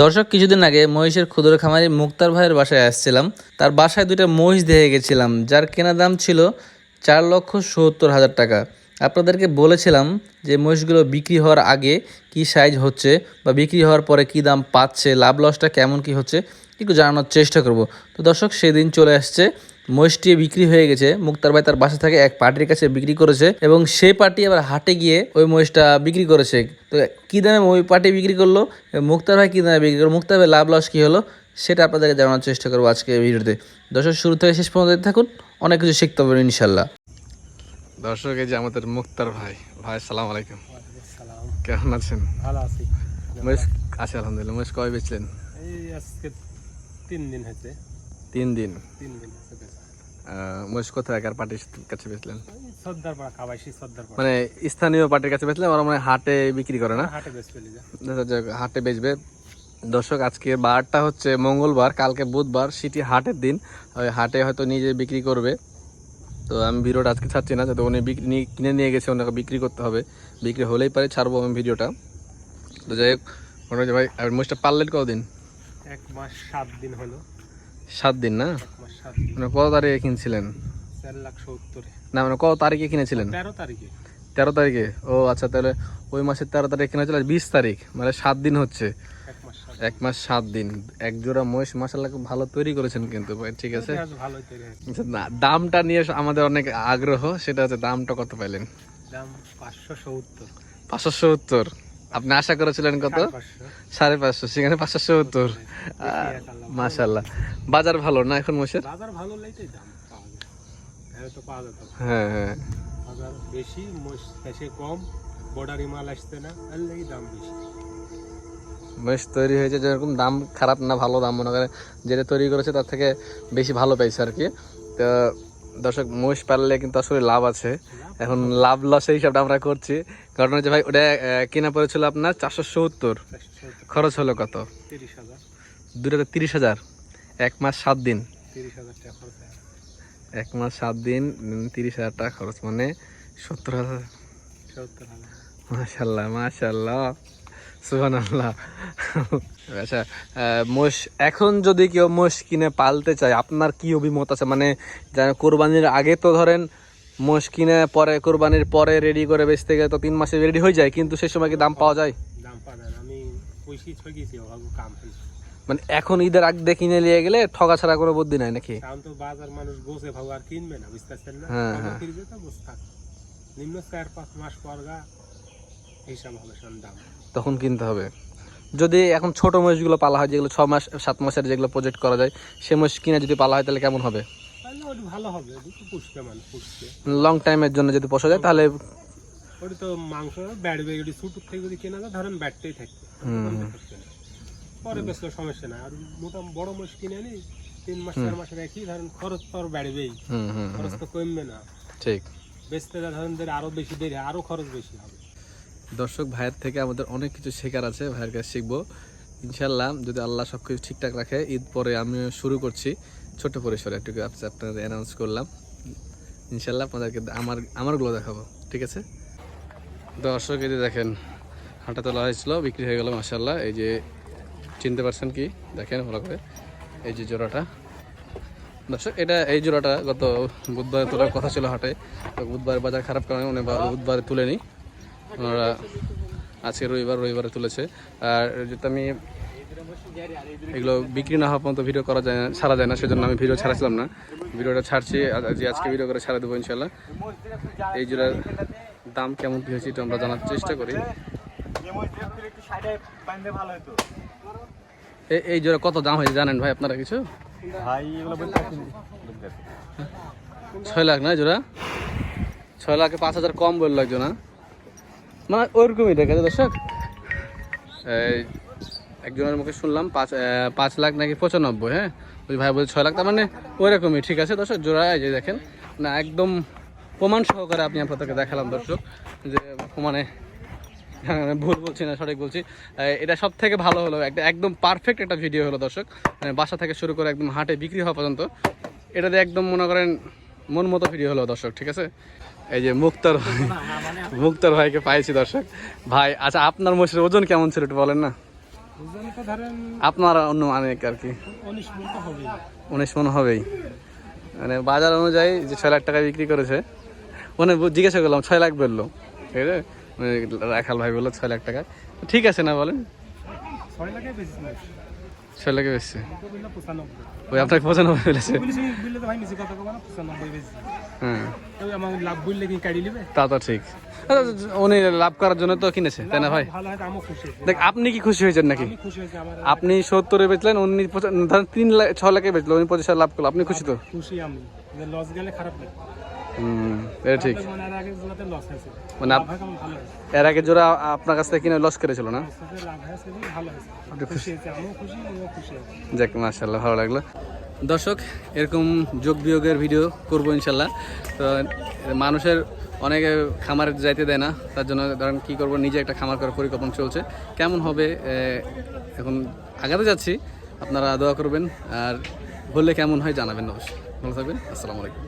দর্শক, কিছুদিন আগে মহিষের ক্ষুদ্র খামারি মুক্তার ভাইয়ের বাসায় আসছিলাম। তার বাসায় দুইটা মহিষ দেখে গেছিলাম, যার কেনা দাম ছিল চার লক্ষ সত্তর হাজার টাকা। আপনাদেরকে বলেছিলাম যে মহিষগুলো বিক্রি হওয়ার আগে কি সাইজ হচ্ছে বা বিক্রি হওয়ার পরে কি দাম পাচ্ছে, লাভ লসটা কেমন কি হচ্ছে, একটু জানানোর চেষ্টা করব। তো দর্শক, সেদিন চলে আসছে মহিষটি বিক্রি হয়ে গেছে। মুক্তার ভাই তার বাসা থেকে এক পার্টির কাছে বিক্রি করেছে এবং সেই পার্টি আবার হাটে গিয়ে ওই মহিষটা বিক্রি করেছে। তো কি দামে ওই পার্টি বিক্রি করল? মুক্তার ভাই কি দামে বিক্রি করল? মুক্তার ভাই লাভ লস কি হলো? সেটা আপনাদেরকে জানানোর চেষ্টা করব আজকে ভিডিওতে। দর্শক শুরু থেকে শেষ পর্যন্ত থাকুন। অনেক কিছু শিখতে পারবেন ইনশাল্লাহ দর্শক এই যে আমাদের মুক্তার ভাই। ভাই সালাম আলাইকুম। সালাম কেমন আছেন? ভালো আছি। মহেশ আছে আলহামদুলিল্লাহ। মহেশ কবে বেচলেন? এই আজকে তিন দিন হয়েছে। তিন দিন। তিন দিন আহ, কোথায় কার পার্টির কাছে বেচলেন? মানে স্থানীয় পার্টির কাছে বেচলেন ওরা মানে হাটে বিক্রি করে না? হাটে বেশ পেলে যা দেখা যাক, হাটে বেচবে। দর্শক আজকে বারটা হচ্ছে মঙ্গলবার কালকে বুধবার সিটি হাটের দিন। ওই হাটে হয়তো নিজে বিক্রি করবে। তো আমি ভিডিওটা আজকে ছাড়ছি না যাতে উনি বিক্রি নিয়ে- কিনে নিয়ে গেছে ওনাকে বিক্রি করতে হবে। বিক্রি হলেই পারে ছাড়বো আমি ভিডিওটা। তো যাই হোক ভাই আর মোষটা পারলেন কদিন এক মাস সাত দিন হলো। সাত দিন না? মানে কত তারিখে কিনছিলেন? চার লাখ সত্তরে। না মানে কত তারিখে কিনেছিলেন? তেরো তারিখে। তেরো তারিখে? ও আচ্ছা তাহলে ওই মাসের তেরো তারিখে কিনেছিল বিশ তারিখ মানে সাত দিন হচ্ছে। এক মাস সাত দিন। এক জোড়া মহিষ মাসাল্লাহ ভালো তৈরি করেছেন কিন্তু ঠিক আছে? আচ্ছা, না- দামটা নিয়ে আমাদের অনেক আগ্রহ সেটা হচ্ছে দামটা কত পাইলেন? দাম পাঁচশো সত্তর। পাঁচশো সত্তর। আপনি আশা করেছিলেন কত? সাড়ে পাঁচশো। সেখানে পাঁচশো সত্তর। মাসাল্লাহ বাজার ভালো না এখন বাজার ভালো। হ্যাঁ হ্যাঁ বাজার বেশি মোষ কম বর্ডারি মাল আসতে না দাম বেশি। মহিষ তৈরি হয়েছে যেরকম দাম খারাপ না ভালো দাম মনে করে যেটা তৈরি করেছে তার থেকে বেশি ভালো পেয়েছে আর কি। তো দর্শক মোষ পাললে কিন্তু আসলে লাভ আছে। এখন লাভ লস এই হিসাবটা আমরা করছি। কারণ হচ্ছে ভাই ওটা কেনা পড়েছিল আপনার চারশো সত্তর। খরচ হলো কত? দুটাতে তিরিশ হাজার। এক মাস সাত দিন। এক মাস সাত দিন তিরিশ হাজার টাকা খরচ মানে সত্তর হাজার। সত্তর হাজার। মাশাল্লাহ মাশাল্লাহ। সুহান আল্লাহ আচ্ছা মোষ এখন যদি কেউ মোষ কিনে পালতে চায় আপনার কি অভিমত আছে? মানে কোরবানির আগে তো ধরেন মোষ কিনে পরে কোরবানির পরে রেডি করে বেচতে গেলে তো তিন মাসে রেডি হয়ে যায় কিন্তু সেই সময় কি দাম পাওয়া যায়? দাম আমি কাম মানে এখন ঈদের আগ দিয়ে কিনে নিয়ে গেলে ঠগা ছাড়া কোনো বুদ্ধি নাই নাকি? কারণ তো বাজার মানুষ বসে ভাবু আর কিনবে না বুঝতে না? হ্যাঁ, হ্যাঁ। কিনবে তো বসে থাক নিম্ন চার পাঁচ মাস পর গা হিসাব হবে দাম তখন কিনতে হবে। যদি এখন ছোট মহিষগুলো পালা হয় যেগুলো ছ মাস সাত মাসের যেগুলো প্রজেক্ট করা যায় সে মহিষ কিনে যদি পালা হয় তাহলে কেমন হবে? ভালো হবে লং টাইমের জন্য যদি পোষা যায় তাহলে ওটা তো মাংস ব্যাটবে ওটি ছোটোর থেকে যদি কেনা যায় ধরেন থাকবে। পরে সমস্যা না আর বড় কিনে আনি তিন মাস চার মাসে রাখি ধরেন খরচ তো আর বাড়বেই। খরচ তো কমবে না। ঠিক। বেচতে ধরেন আরও বেশি দেরি আরও খরচ বেশি হবে। দর্শক ভাইয়ের থেকে আমাদের অনেক কিছু শেখার আছে, ভাইয়ের কাছে শিখব। ইনশাল্লাহ যদি আল্লাহ সব কিছু ঠিকঠাক রাখে, ঈদ পরে আমি শুরু করছি ছোট পরিসরে। একটু আপ- আপনাদের অ্যানাউন্স করলাম। ইনশাল্লাহ আপনাদেরকে আমার, আমারগুলো দেখাবো, ঠিক আছে? দর্শক, এই যে দেখেন, হাঁটা তোলা হয়েছিল, বিক্রি হয়ে গেল মাসাল্লাহ এই যে, চিনতে পারছেন কি? দেখেন, ভালো করে। এই যে জোড়াটা। দর্শক, এটা এই জোড়াটা গত বুধবার তোলার কথা ছিল হাটে। তো বুধবার বাজার খারাপ কারণে বুধবার বুধবারে তুলে নিই ওনারা আজকে রবিবার রবিবারে তুলেছে। আর যেহেতু আমি এগুলো বিক্রি না হওয়া পর্যন্ত ভিডিও করা যায় না ছাড়া যায় না সেজন্য আমি ভিডিও ছাড়াছিলাম না। ভিডিওটা ছাড়ছি যে আজকে ভিডিও করে ছাড়া দেবো ইনশাল্লাহ এই জোড়ার দাম কেমন কী হয়েছে এটা আমরা জানার চেষ্টা করি। এই জোড়া কত দাম হয়েছে জানেন ভাই আপনারা কিছু? ছয় লাখ না জোড়া? ছয় লাখে পাঁচ হাজার কম বলল একজন না মানে ওরকমই দেখা যায় দর্শক। একজনের মুখে শুনলাম পাঁচ পাঁচ লাখ নাকি পঁচানব্বই হ্যাঁ? ওই ভাই বলছে ছয় লাখ তার মানে ওইরকমই ঠিক আছে দর্শক? জোড়া যে দেখেন না একদম প্রমাণ সহকারে আপনি আপনাদেরকে দেখালাম দর্শক যে হ্যাঁ, আমি ভুল বলছি না সঠিক বলছি। এটা সব থেকে ভালো হলো একটা একদম পারফেক্ট একটা ভিডিও হলো দর্শক। মানে বাসা থেকে শুরু করে একদম হাটে বিক্রি হওয়া পর্যন্ত এটাতে একদম মনে করেন মন মতো ভিডিও হলো দর্শক ঠিক আছে? এই যে মুক্তার ভাই মুক্তার ভাইকে পাইছি দর্শক। ভাই আচ্ছা আপনার মোষের ওজন কেমন ছিল একটু বলেন না? আপনার অন্য অনেক আর কি। উনিশ মন হবেই। মন বাজার অনুযায়ী যে ছয় লাখ টাকা বিক্রি করেছে মানে জিজ্ঞাসা করলাম ছয় লাখ বলল। ঠিক আছে? মানে রাখাল ভাই বলল ছয় লাখ টাকা। ঠিক আছে না বলেন? ছয় লাখে ছয় লাখে ওই আপনাকে পঁচানব্বই বলেছে? হ্যাঁ। তা তো ঠিক। আচ্ছা, উনি লাভ করার জন্য তো কিনেছে তাই না ভাই? দেখ আপনি কি খুশি হয়েছেন নাকি? আপনি সত্তরে বেচলেন উনি ধরেন তিন লাখ ছ লাখে বেচলো উনি পঁচিশ লাভ করল আপনি খুশি তো? খুশি আমি। লস গেলে খারাপ লাগে। এটা ঠিক। মানে মানে এর আগে জোড়া আপনার কাছ থেকে কিনে লস করেছিল না? যাক মার্শাল্লাহ ভালো লাগল। দর্শক এরকম যোগ বিয়োগের ভিডিও করব ইনশাল্লাহ তো মানুষের অনেকে খামারে যাইতে দেয় না তার জন্য ধরেন কী করব নিজে একটা খামার করার পরিকল্পনা চলছে। কেমন হবে এখন আগাতে যাচ্ছি। আপনারা দোয়া করবেন আর বললে কেমন হয় জানাবেন অবশ্যই। ভালো থাকবেন আসসালামু আলাইকুম।